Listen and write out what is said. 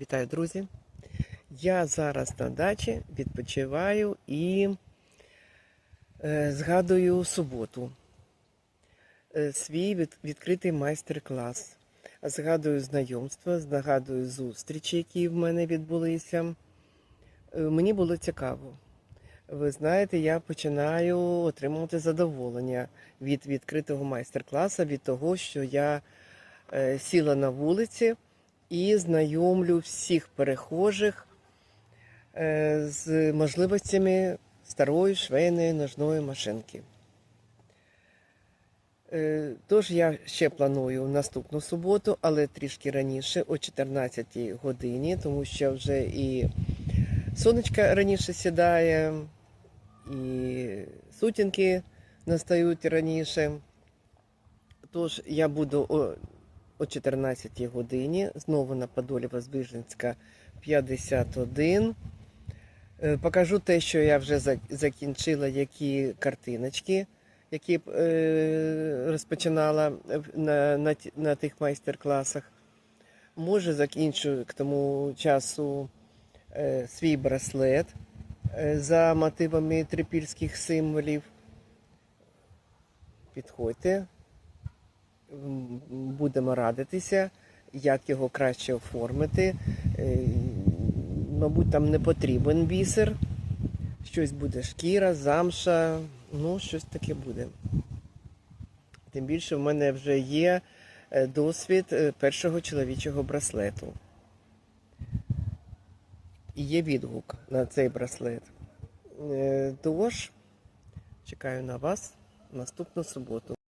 Вітаю, друзі! Я зараз на дачі відпочиваю і е, згадую суботу. Е, свій від, відкритий майстер-клас. Згадую знайомства, згадую зустрічі, які в мене відбулися. Е, мені було цікаво. Ви знаєте, я починаю отримувати задоволення від відкритого майстер-класу, від того, що я сіла на вулиці і знайомлю всіх перехожих е, з можливостями старої швейної ножної машинки. Е, Тож я ще планую наступну суботу, але трішки раніше, о 14 годині, тому що вже і сонечка раніше сідає, і сутінки настають раніше. Тож я буду о, о 14 годині знову на Подолі Воздвиженська 51. Е, Покажу те, що я вже закінчила, які картиночки, які е, розпочинала на, на, на тих майстер-класах. Може, закінчу к тому часу е, свій браслет за мотивами трипільських символів. Підходьте, будемо радитися, як його краще оформити. Е, Мабуть, там не потрібен бісер. Щось буде шкіра, замша, ну, щось таке буде. Тим більше в мене вже є е, досвід е, першого чоловічого браслету. І є відгук на цей браслет. Тож, чекаю на вас наступну суботу.